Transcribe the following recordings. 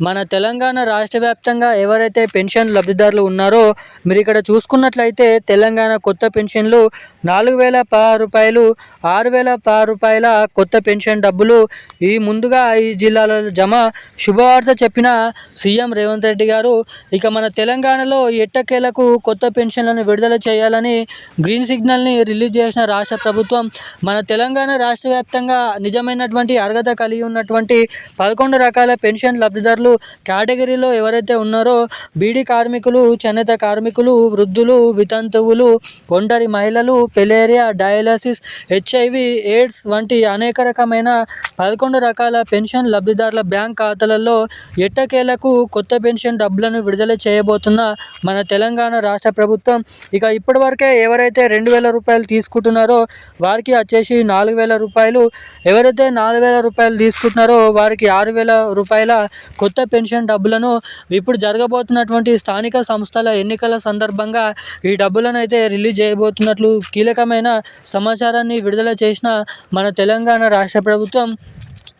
మన తెలంగాణ రాష్ట్ర వ్యాప్తంగా ఎవరైతే పెన్షన్ లబ్ధిదారులు ఉన్నారో మీరు ఇక్కడ చూసుకున్నట్లయితే తెలంగాణ కొత్త పెన్షన్లు నాలుగు వేల పది రూపాయలు ఆరు వేల పది రూపాయల కొత్త పెన్షన్ డబ్బులు ఈ ముందుగా ఈ జిల్లాలలో జమ. శుభవార్త చెప్పిన సీఎం రేవంత్ రెడ్డి గారు ఇక మన తెలంగాణలో ఎట్టకేలకు కొత్త పెన్షన్లను విడుదల చేయాలని గ్రీన్ సిగ్నల్ని రిలీజ్ చేసిన రాష్ట్ర ప్రభుత్వం మన తెలంగాణ రాష్ట్ర వ్యాప్తంగా నిజమైనటువంటి అర్హత కలిగి ఉన్నటువంటి పదకొండు రకాల పెన్షన్ లబ్ధిదారులు కేటగిరీలో ఎవరైతే ఉన్నారో బీడీ కార్మికులు చేనేత కార్మికులు వృద్ధులు వితంతువులు ఒంటరి మహిళలు పెలేరియా డయాలసిస్ హెచ్ఐవి ఎయిడ్స్ వంటి అనేక రకమైన పదకొండు రకాల పెన్షన్ లబ్ధిదారుల బ్యాంక్ ఖాతాలలో ఎట్టకేలకు కొత్త పెన్షన్ డబ్బులను విడుదల చేయబోతున్న మన తెలంగాణ రాష్ట్ర ప్రభుత్వం. ఇక ఇప్పటివరకే ఎవరైతే రెండు వేల రూపాయలు తీసుకుంటున్నారో వారికి వచ్చేసి నాలుగు వేల రూపాయలు. ఎవరైతే నాలుగు వేల రూపాయలు తీసుకుంటున్నారో వారికి ఆరు వేల రూపాయల కొత్త పెన్షన్ డబ్బులను ఇప్పుడు జరగబోతున్నటువంటి స్థానిక సంస్థల ఎన్నికల సందర్భంగా ఈ డబ్బులను అయితే రిలీజ్ చేయబోతున్నట్లు కీలకమైన సమాచారాన్ని విడుదల చేసిన మన తెలంగాణ రాష్ట్ర ప్రభుత్వం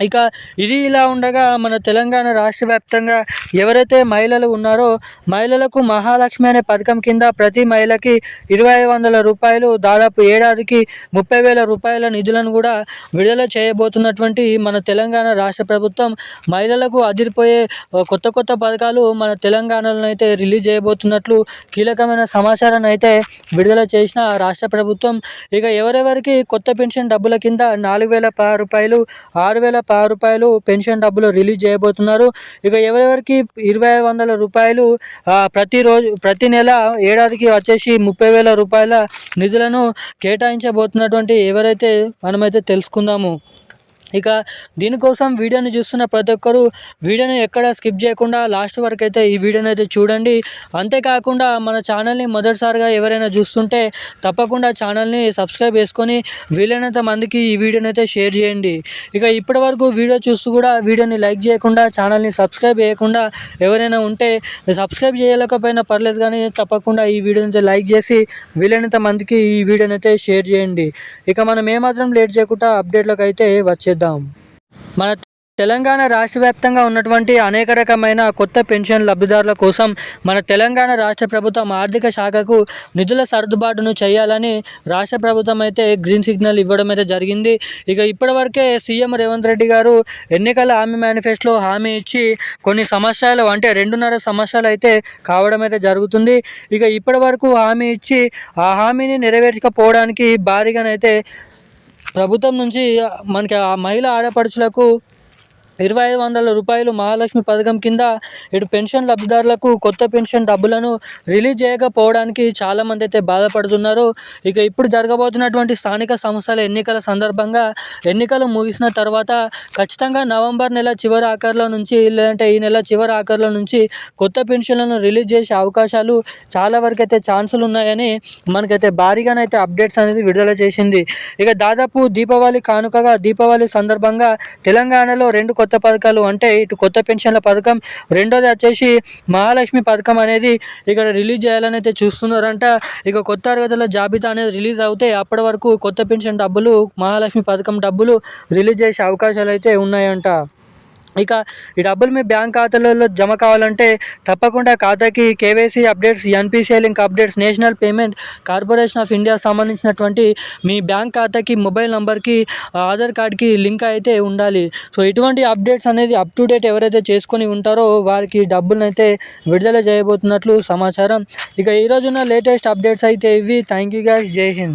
ఇక ఇది ఇలా ఉండగా మన తెలంగాణ రాష్ట్ర వ్యాప్తంగా ఎవరైతే మహిళలు ఉన్నారో మహిళలకు మహాలక్ష్మి అనే పథకం కింద ప్రతి మహిళకి ఇరవై ఐదు వందల రూపాయలు దాదాపు ఏడాదికి ముప్పై వేల రూపాయల నిధులను కూడా విడుదల చేయబోతున్నటువంటి మన తెలంగాణ రాష్ట్ర ప్రభుత్వం మహిళలకు అదిరిపోయే కొత్త కొత్త పథకాలు మన తెలంగాణలో అయితే రిలీజ్ చేయబోతున్నట్లు కీలకమైన సమాచారాన్ని అయితే విడుదల చేసిన రాష్ట్ర ప్రభుత్వం. ఇక ఎవరెవరికి కొత్త పెన్షన్ డబ్బుల కింద నాలుగు వేల రూపాయలు ఆరు వేల పదహారు రూపాయలు పెన్షన్ డబ్బులు రిలీజ్ చేయబోతున్నారు. ఇక ఎవరెవరికి ఇరవై ఐదు వందల రూపాయలు ప్రతిరోజు ప్రతి నెల ఏడాదికి వచ్చేసి ముప్పై వేల రూపాయల నిధులను కేటాయించబోతున్నటువంటి ఎవరైతే మనమైతే తెలుసుకుందాము. ఇక దీనికోసం వీడియోని చూస్తున్న ప్రతి ఒక్కరూ వీడియోని ఎక్కడ స్కిప్ చేయకుండా లాస్ట్ వరకు అయితే ఈ వీడియోని అయితే చూడండి. అంతేకాకుండా మన ఛానల్ని మొదటిసారిగా ఎవరైనా చూస్తుంటే తప్పకుండా ఛానల్ని సబ్స్క్రైబ్ చేసుకొని వీలైనంత మందికి ఈ వీడియోని అయితే షేర్ చేయండి. ఇక ఇప్పటి వరకు వీడియో చూస్తూ కూడా వీడియోని లైక్ చేయకుండా ఛానల్ని సబ్స్క్రైబ్ చేయకుండా ఎవరైనా ఉంటే సబ్స్క్రైబ్ చేయలేకపోయినా పర్లేదు కానీ తప్పకుండా ఈ వీడియోని అయితే లైక్ చేసి వీలైనంత మందికి ఈ వీడియోని అయితే షేర్ చేయండి. ఇక మనం ఏమాత్రం లేట్ చేయకుండా అప్డేట్లోకి అయితే వచ్చేద్దాం మన తెలంగాణ రాష్ట్ర వ్యాప్తంగా ఉన్నటువంటి అనేక రకమైన కొత్త పెన్షన్ లబ్ధిదారుల కోసం మన తెలంగాణ రాష్ట్ర ప్రభుత్వం ఆర్థిక శాఖకు నిధుల సర్దుబాటును చేయాలని రాష్ట్ర ప్రభుత్వం అయితే గ్రీన్ సిగ్నల్ ఇవ్వడం అయితే జరిగింది. ఇక ఇప్పటివరకే సీఎం రేవంత్ రెడ్డి గారు ఎన్నికల హామీ మేనిఫెస్టోలో హామీ ఇచ్చి కొన్ని సమస్యలు అంటే రెండున్నర సమస్యలు అయితే కావడం అయితే జరుగుతుంది. ఇక ఇప్పటి వరకు హామీ ఇచ్చి ఆ హామీని నెరవేర్చకపోవడానికి భారీగానైతే ప్రభుత్వం నుంచి మనకి ఆ మహిళ ఆడపడుచులకు ఇరవై ఐదు వందల రూపాయలు మహాలక్ష్మి పథకం కింద ఇటు పెన్షన్ లబ్ధిదారులకు కొత్త పెన్షన్ డబ్బులను రిలీజ్ చేయకపోవడానికి చాలామంది అయితే బాధపడుతున్నారు. ఇక ఇప్పుడు జరగబోతున్నటువంటి స్థానిక సంస్థల ఎన్నికల సందర్భంగా ఎన్నికలు ముగిసిన తర్వాత ఖచ్చితంగా నవంబర్ నెల చివరి ఆఖరిలో నుంచి లేదంటే ఈ నెల చివరి ఆఖరిలో నుంచి కొత్త పెన్షన్లను రిలీజ్ చేసే అవకాశాలు చాలా వరకు అయితే ఛాన్సులు ఉన్నాయని మనకైతే భారీగానైతే అప్డేట్స్ అనేది విడుదల చేసింది. ఇక దాదాపు దీపావళి కానుకగా దీపావళి సందర్భంగా తెలంగాణలో రెండు కొత్త కొత్త పథకాలు అంటే ఇటు కొత్త పెన్షన్ల పథకం రెండోది వచ్చేసి మహాలక్ష్మి పథకం అనేది ఇక్కడ రిలీజ్ చేయాలని అయితే చూస్తున్నారంట. ఇక కొత్త తరగతుల జాబితా అనేది రిలీజ్ అవుతే అప్పటి వరకు కొత్త పెన్షన్ డబ్బులు మహాలక్ష్మి పథకం డబ్బులు రిలీజ్ చేసే అవకాశాలు అయితే ఉన్నాయంట. ఇక ఈ డబ్బులు మీ బ్యాంక్ ఖాతాలలో జమ కావాలంటే తప్పకుండా ఖాతాకి KYC updates NPCI link updates national payment corporation of India సంబంధించినటువంటి మీ బ్యాంక్ ఖాతాకి మొబైల్ నెంబర్కి ఆధార్ కార్డ్కి లింక్ అయితే ఉండాలి. సో ఇటువంటి అప్డేట్స్ అనేది అప్ టు డేట్ ఎవరైతే చేసుకొని ఉంటారో వారికి డబ్బులను అయితే విడుదల చేయబోతున్నట్లు సమాచారం. ఇక ఈరోజున్న లేటెస్ట్ అప్డేట్స్ అయితే ఇవి. థ్యాంక్ యూ గ్యాస్ జై హింద్